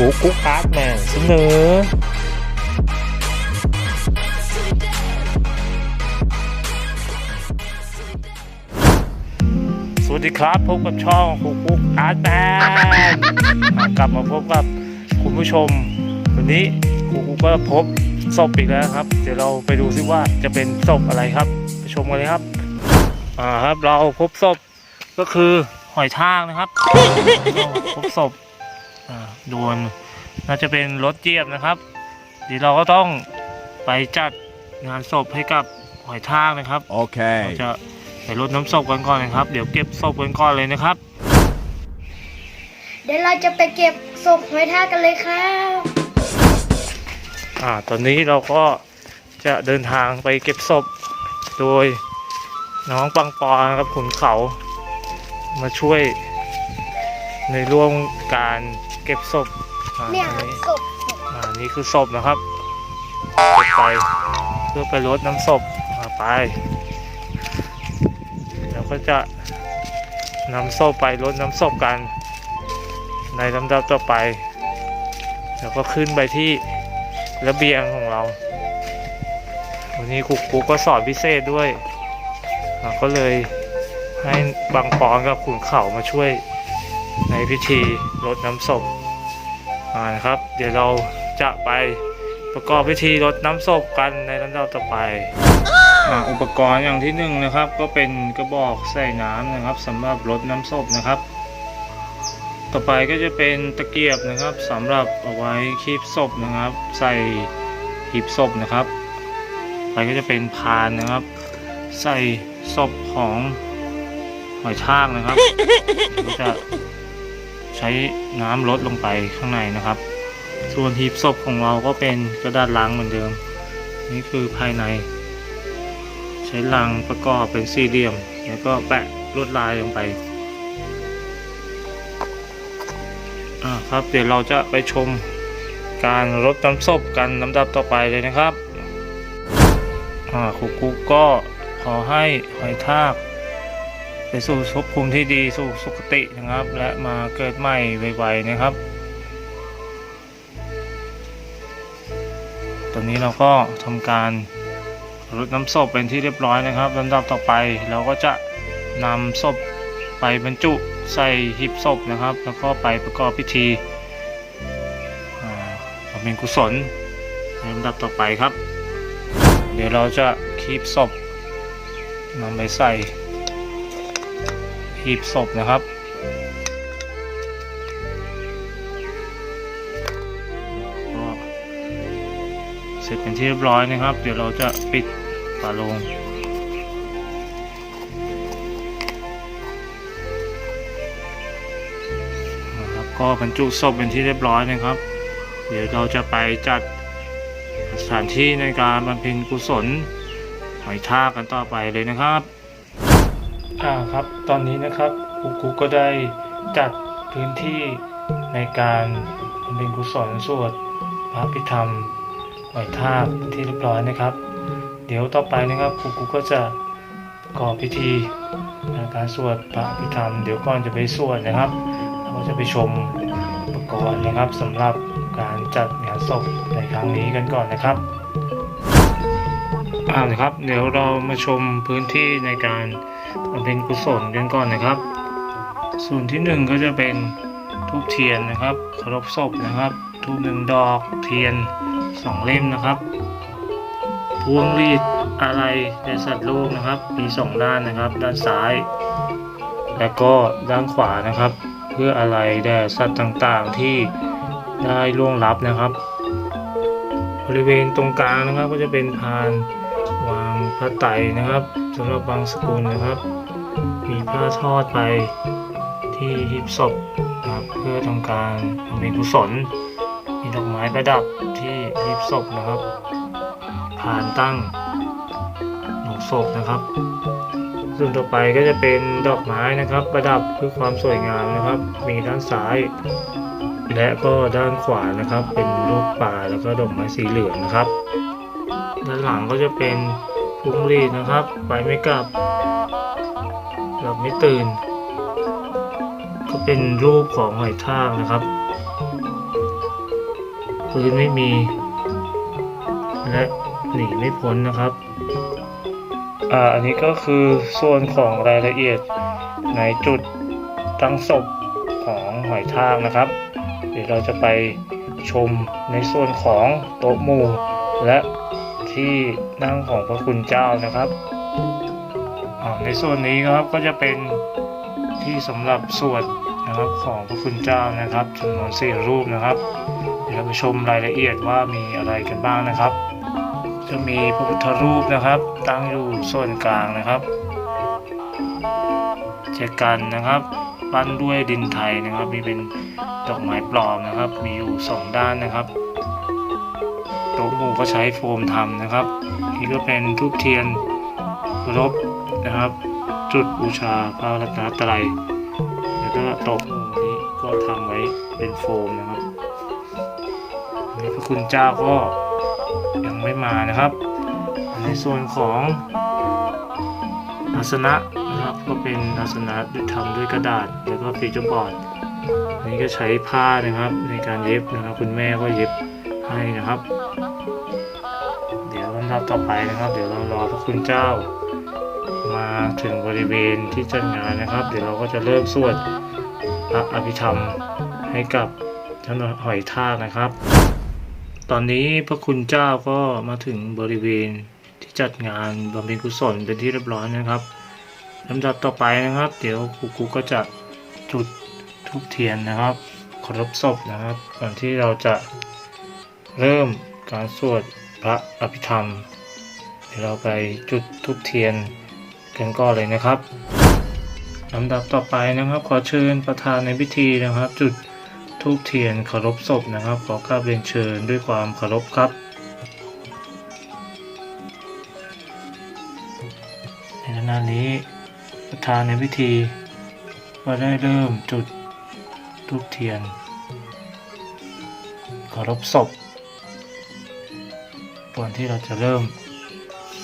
หูกุ๊กอาร์ตมนเสนอสวัสดีครับพบกับช่องคุกคุกอาร์ตแมนกลับมาพบกับคุณผู้ชม วันนี้คุกคุกก็พบศพอีกแล้วครับ เดี๋ยวเราไปดูซิว่าจะเป็นศพอะไรครับไปชมกันเลยครับอ่าครับเราพบศพก็คือหอยทากนะครับพบศพ โดนน่าจะเป็นรถเจี๊ยบนะครับเดี๋ยวเราก็ต้องไปจัดงานศพให้กับหอยทากนะครับเรา Okay. จะไปรดน้ำศพกันก่อนนะครับ เดี๋ยวเก็บศพกันก่อนเลยนะครับ เดี๋ยวเราจะไปเก็บศพหอยทากกันเลยครับอ่าตอนนี้เราก็จะเดินทางไปเก็บศพ โดยน้องปังปอนครับขุนเขา มาช่วย ในร่วมการเก็บศพอ่าเนี่ยอันนี้ศพอ่านี่คือศพนะครับเก็บไปเพื่อไปรดน้ำศพอ่าไปเราก็จะนำศพไปรดน้ำศพกัน ในลำดับต่อไปแล้วก็ขึ้นไปที่ระเบียงของเรา วันนี้ครูครูก็สอนพิเศษด้วยเราก็เลยให้บางปอนกับขุนเขามาช่วย ในพิธีรดน้ำศพอ่านะครับ เดี๋ยวเราจะไปประกอบพิธีรดน้ำศพกันในลำดับต่อไปอุปกรณ์อย่างที่หนึ่งนะครับ ก็เป็นกระบอกใส่น้ำนะครับสำหรับรดน้ำศพนะครับ ต่อไปก็จะเป็นตะเกียบนะครับสำหรับเอาไว้คีบศพนะครับ ใส่หีบศพนะครับไปก็จะเป็นพานนะครับ ใส่ศพของหอยทากนะครับก็จะ ใช้น้ำลดลงไปข้างในนะครับ ส่วนหีบศพของเราก็เป็นกระดาษลังเหมือนเดิม นี่คือภายใน ใช้ลังประกอบเป็นสี่เหลี่ยม แล้วก็แปะลวดลายลงไปอ่าครับเดี๋ยวเราจะไปชมการรดน้ำศพกันลำดับต่อไปเลยนะครับอ่าครูกุ๊กก็ขอให้หอยทาก ไปสู่ภพภูมิที่ดีสู่สุคตินะครับ และมาเกิดใหม่ไวๆนะครับ ตอนนี้เราก็ทำการรดน้ำศพเป็นที่เรียบร้อยนะครับลำดับต่อไปเราก็จะนำศพไปบรรจุใส่หีบศพนะครับ แล้วก็ไปประกอบพิธีบำเพ็ญกุศลในลำดับต่อไปครับ เดี๋ยวเราจะคีบศพนำไปใส่ หีบศพนะครับ ก็เสร็จเป็นที่เรียบร้อยนะครับ เดี๋ยวเราจะปิดฝาโลงนะครับก็บรรจุศพเป็นที่เรียบร้อยนะครับ เดี๋ยวเราจะไปจัดสถานที่ในการบำเพ็ญกุศลหอยทากกันต่อไปเลยนะครับ อ่าครับ ตอนนี้นะครับครูกุ๊กก็ได้จัดพื้นที่ในการเพ็ญกุศลสวดพระพิธรรมไหอยทาที่เรียบร้อยนะครับ เดี๋ยวต่อไปนะครับครูกุ๊กก็จะประกอบพิธีในการสวดพระพิธรรม เดี๋ยวก่อนจะไปสวดนะครับเราก็จะไปชมอุปกรณ์นะครับสำหรับการจัดงานศพในครั้งนี้กันก่อนนะครับอ่านะครับ เดี๋ยวเรามาชมพื้นที่ในการ บำเพ็ญกุศลกันก่อนนะครับ ส่วนที่หนึ่งก็จะเป็นทูบเทียนนะครับเคารพศพนะครับทูบหนึ่งดอกเทียนสองเล่มนะครับ พวงรีดอะไรแด่สัตว์โลกนะครับ มีสองด้านนะครับ ด้านซ้าย และก็ด้านขวานะครับ เพื่ออะไรแด่สัตว์ต่างๆที่ได้ล่วงลับนะครับ บริเวณตรงกลางนะครับก็จะเป็นพานวางพระไตรนะครับ สำหรับบางสกุลนะครับ มีผ้าทอดไปที่หีบศพนะครับ เพื่อทำการบำเพ็ญกุศล มีดอกไม้ประดับที่หีบศพนะครับผ่านตั้งหนุศพนะครับ ส่วนต่อไปก็จะเป็นดอกไม้นะครับ ประดับเพื่อความสวยงามนะครับ มีด้านซ้าย และก็ด้านขวานะครับ เป็นรูปป่าแล้วก็ดอกไม้สีเหลืองนะครับ ด้านหลังก็จะเป็น พวงรีนะครับ ไปไม่กลับ หลับไม่ตื่น ก็เป็นรูปของหอยทากนะครับพื้นไม่มี และหนีไม่พ้นนะครับ อ่า อันนี้ก็คือส่วนของรายละเอียดในจุดตั้งศพของหอยทากนะครับ เดี๋ยวเราจะไปชมในส่วนของโต๊ะหมู่และ ที่นั่งของพระคุณเจ้านะครับอ่าในส่วนนี้นะครับก็จะเป็นที่สำหรับสวดนะครับของพระคุณเจ้านะครับจำนวนสี่รูปนะครับ เดี๋ยวเราไปชมรายละเอียดว่ามีอะไรกันบ้างนะครับ จะมีพระพุทธรูปนะครับ ตั้งอยู่ส่วนกลางนะครับเจกันนะครับปั้นด้วยดินไทยนะครับ มีเป็นดอกไม้ปลอมนะครับ มีอยู่สองด้านนะครับ โต๊ะหมู่ก็ใช้โฟมทำนะครับ นี่ก็เป็นทูบเทียนรบนะครับ จุดบูชาพระรัตนตรัยแล้วก็โต๊ะหมู่นี้ก็ทำไว้เป็นโฟมนะครับนี่พระคุณเจ้าก็ยังไม่มานะครับ ในส่วนของอาสนะนะครับก็เป็นอาสนะทำด้วยกระดาษแล้วก็ฟีเจอร์บอร์ดอันนี้ก็ใช้ผ้านะครับในการเย็บนะครับ คุณแม่ก็เย็บให้นะครับำดับต่อไปนะครับ เดี๋ยวเรารอพระคุณเจ้า มาถึงบริเวณที่จัดงานนะครับ เดี๋ยวเราก็จะเริ่มสวดพระอภิธรรมให้กับท่านหอยทากนะครับ ตอนนี้พระคุณเจ้าก็มาถึงบริเวณที่จัดงานบำเพ็ญกุศลเป็นที่เรียบร้อยนะครับลำดับต่อไปนะครับ เดี๋ยวครูกุก็จะจุดธูปเทียนนะครับเคารพศพนะครับ ก่อนที่เราจะเริ่มการสวด พระอภิธรรม เดี๋ยวเราไปจุดธูปเทียนกันก่อนเลยนะครับลำดับต่อไปนะครับ ขอเชิญประธานในพิธีนะครับ จุดทูบเทียนเคารพศพนะครับ ขอกราบเรียนเชิญด้วยความเคารพครับในขณะนี้ประธานในพิธีก็ได้เริ่มจุดทูบเทียนเคารพศพ ก่อนที่เราจะเริ่ม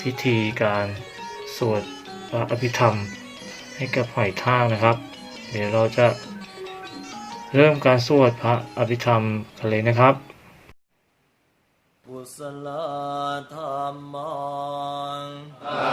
พิธีการสวดพระอภิธรรมให้กับหอยทากนะครับ เดี๋ยวเราจะเริ่มการสวดพระอภิธรรมกันเลยนะครับกุศลธรรมังอ้า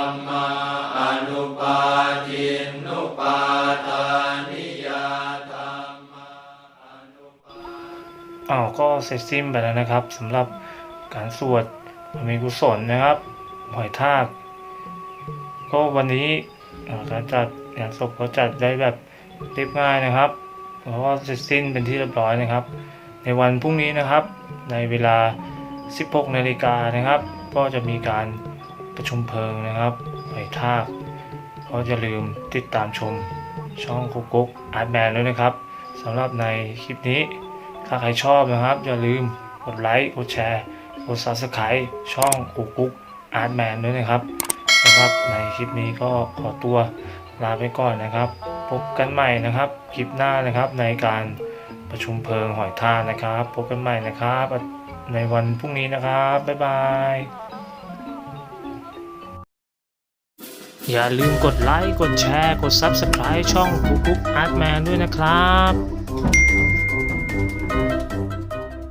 ้าวก็เสร็จสิ้นไปแล้วนะครับสำหรับการสวดบำเพ็ญกุศลนะครับหอยทากก็วันนี้การจัดงานศพเขาจัดได้แบบเรียบง่ายนะครับเพราะว่าเสร็จสิ้นเป็นที่เรียบร้อยนะครับ ในวันพรุ่งนี้นะครับ ในเวลา 16นาฬิกานะครับ ก็จะมีการประชุมเพลิงนะครับหอยทากก็อย่าลืมติดตามชมช่องกุ๊กกุ๊กอาร์ตแมนด้วยนะครับสำหรับในคลิปนี้ ถ้าใครชอบนะครับ อย่าลืมกดไลค์กดแชร์กด subscribe ช่องกุ๊กกุ๊กอาร์ตแมนด้วยนะครับสำหรับในคลิปนี้ก็ขอตัวลาไปก่อนนะครับ พบกันใหม่นะครับ คลิปหน้านะครับในการประชุมเพลิงหอยทากนะครับ พบกันใหม่นะครับ ในวันพรุ่งนี้นะครับ บ๊ายบาย อย่าลืมกดไลค์ กดแชร์ กด Subscribe ช่องกุ๊กกุ๊กอาร์ตแมนด้วยนะครับ